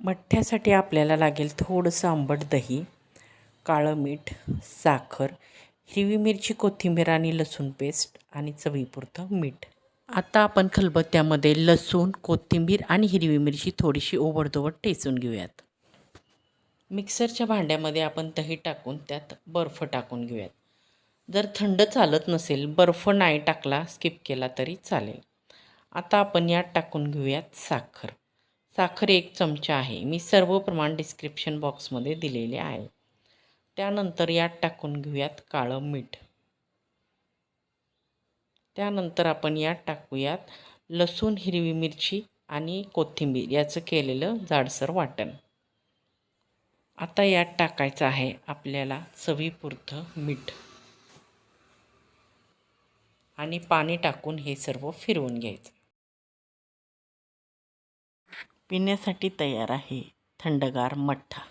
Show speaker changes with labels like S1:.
S1: मठ्ठ्यासाठी आपल्याला लागेल थोडंसं आंबट दही काळं मीठ साखर हिरवी मिरची कोथिंबीर आणि लसूण पेस्ट आणि चवीपुरतं मीठ. आता आपण खलबत्त्यामध्ये लसूण कोथिंबीर आणि हिरवी मिरची थोडीशी ओबडधोबड टेचून घेऊयात. मिक्सरच्या भांड्यामध्ये आपण दही टाकून त्यात बर्फ टाकून घेऊयात. जर थंड चालत नसेल बर्फ नाही टाकला स्किप केला तरी चालेल. आता आपण यात टाकून घेऊयात साखर. साखर एक चमचा आहे. मी सर्व प्रमाण डिस्क्रिप्शन बॉक्समध्ये दिलेले आहे. त्यानंतर यात टाकून घेऊयात काळं मीठ. त्यानंतर आपण यात टाकूयात लसूण हिरवी मिरची आणि कोथिंबीर. याचं केलेलं जाडसर वाटण. आता यात टाकायचं आहे आपल्याला चवीपुरतं मीठ. आणि पाणी टाकून हे सर्व फिरवून घ्यायचं. पिण्यासाठी तयार आहे. थंडगार मठ्ठा